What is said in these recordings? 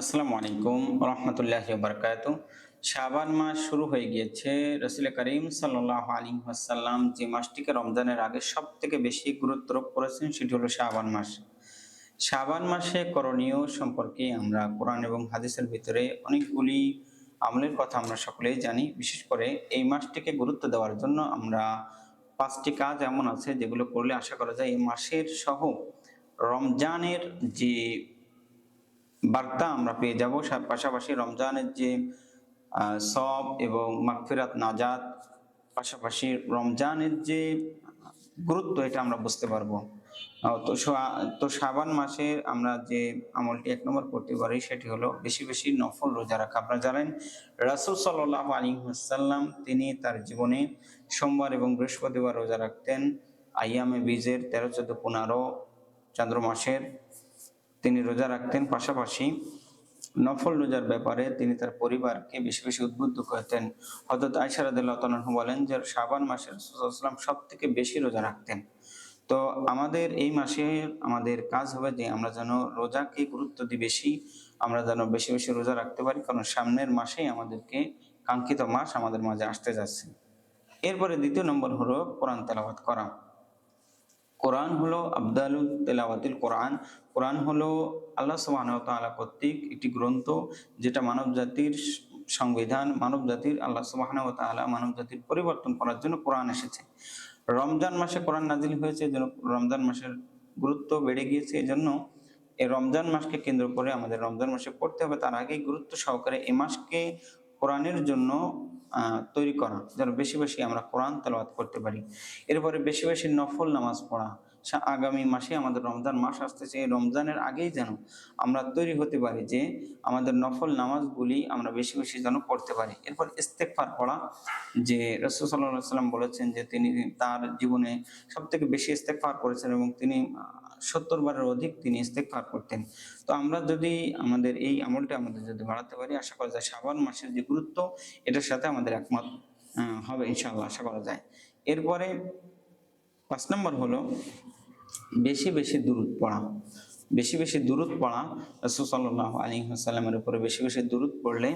আসসালামু আলাইকুম রহমতুল্লাহ বারকাত শাবান মাস শুরু হয়ে গিয়েছে। রসুল করিম সাল্লাহ আলী আসাল্লাম যে মাসটিকে রমজানের আগে সব থেকে বেশি গুরুত্ব করেছেন, সেটি হলো শাবান মাস। শাবান মাসে করণীয় সম্পর্কে আমরা কোরআন এবং হাদিসের ভিতরে অনেকগুলি আমলের কথা আমরা সকলেই জানি। বিশেষ করে এই মাসটিকে গুরুত্ব দেওয়ার জন্য আমরা পাঁচটি কাজ এমন আছে যেগুলো করলে আশা করা যায় এই মাসের সহ রমজানের যে বার্তা আমরা পেয়ে যাব। পাশাপাশি রমজানের যে সব এবং মাগফিরাত, নাজাত, পাশাপাশি রমজানের যে গুরুত্ব, এটা আমরা বুঝতে পারব। তো তো শাবান মাসে আমরা যে আমলটি এক নম্বর করতে পারি, সেটি হলো বেশি বেশি নফল রোজা রাখা। আপনারা জানেন, রাসুল সাল্লাহ আলী সাল্লাম তিনি তার জীবনে সোমবার এবং বৃহস্পতিবার রোজা রাখতেন। আইয়ামে বীজের তেরো চোদ্দ পনেরো চান্দ্র মাসের তিনি রোজা রাখতেন। পাশাপাশি নফল রোজার ব্যাপারে তিনি তার পরিবারকে বেশি বেশি উদ্বুদ্ধ করতেন। হজরত তালু বলেন যে, শাবান মাসে রাসূলুল্লাহ সব থেকে বেশি রোজা রাখতেন। তো আমাদের এই মাসে আমাদের কাজ হবে যে, আমরা যেন রোজাকে গুরুত্ব দিই বেশি, আমরা যেন বেশি বেশি রোজা রাখতে পারি, কারণ সামনের মাসেই আমাদেরকে কাঙ্ক্ষিত মাস আমাদের মাঝে আসতে যাচ্ছে। এরপরে দ্বিতীয় নম্বর হলো কোরআন তেলাবাদ করা। কোরআন হলো আবদালুল তেলাওয়াতিল কোরআন। কোরআন হলো আল্লাহ ওয়া কর্তৃক একটি গ্রন্থ যেটা মানব জাতির সংবিধান, মানব জাতির, আল্লাহ তাআলা মানব জাতির পরিবর্তন করার জন্য কোরআন এসেছে। রমজান মাসে কোরআন নাজিল হয়েছে এজন্য রমজান মাসের গুরুত্ব বেড়ে গিয়েছে, এজন্য এই রমজান মাসকে কেন্দ্র করে আমাদের রমজান মাসে পড়তে হবে। তার আগেই গুরুত্ব সহকারে এ মাসকে কোরআনের জন্য তৈরি করা, যেন বেশি বেশি আমরা কোরআন তেলাওয়াত করতে পারি। এরপরে বেশি বেশি নফল নামাজ পড়া। আগামী মাসে আমাদের রমজান মাস আসতেছে, এই রমজানের আগেই যেন আমরা তৈরি হতে পারি যে, আমাদের নফল নামাজগুলি আমরা বেশি বেশি যেন পড়তে পারি। এরপর ইস্তেকফার পড়া, যে রসুল সাল্লাহ সাল্লাম বলেছেন যে, তিনি তার জীবনে সব থেকে বেশি ইস্তেকফার করেছেন এবং তিনি সত্তর বারের অধিক তিনি ইস্তেকফার করতেন। তো আমরা যদি আমাদের এই আমলটা আমাদের যদি বাড়াতে পারি, আশা করা যায় শ্রাবণ মাসের যে গুরুত্ব, এটার সাথে আমাদের একমত হবে ইনশাআল্লাহ, আশা করা যায়। এরপরে পাঁচ নম্বর হলো বেশি বেশি দূরত পড়া। বেশি বেশি দূরত পড়া রসুল সাল্লাহ আলী হাসাল্লামের উপরে বেশি বেশি দূরত পড়লে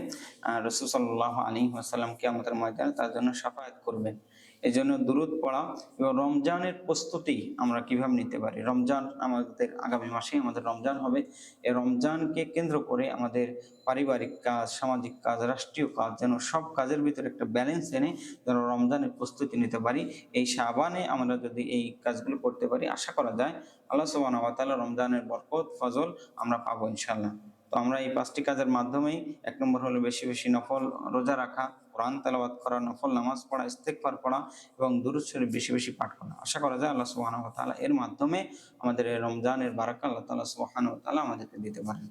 রসুল সাল্লাহ আলী হাসাল্লামকে আমাদের ময়দানে তার জন্য সাফায়াত করবেন। এই জন্য দূরত পড়া এবং রমজানের প্রস্তুতি আমরা কীভাবে নিতে পারি? রমজান আমাদের আগামী মাসে আমাদের রমজান হবে। এই রমজানকে কেন্দ্র করে আমাদের পারিবারিক কাজ, সামাজিক কাজ, রাষ্ট্রীয় কাজ যেন সব কাজের ভিতরে একটা ব্যালেন্স এনে যেন রমজানের প্রস্তুতি নিতে পারি। এই সাবানে আমরা যদি এই কাজগুলো করতে পারি, আশা করা যায় আল্লাহ সুবহানাহু ওয়া তাআলা রমজানের বরকত, ফজল আমরা পাবো ইনশাল্লাহ তো আমরা এই পাঁচটি কাজের মাধ্যমেই এক নম্বর হলো বেশি বেশি নফল রোজা রাখা কোরআন তালাবাদ করা, নফল নামাজ পড়া, ইস্তেগফার পড়া এবং দূরস্বরে বেশি বেশি পাঠ করা। আশা করা যায় আল্লাহ সুবাহ তাআলা এর মাধ্যমে আমাদের রমজানের বারাকা আল্লাহ তালা সুবাহান তালা আমাদেরকে দিতে পারেন।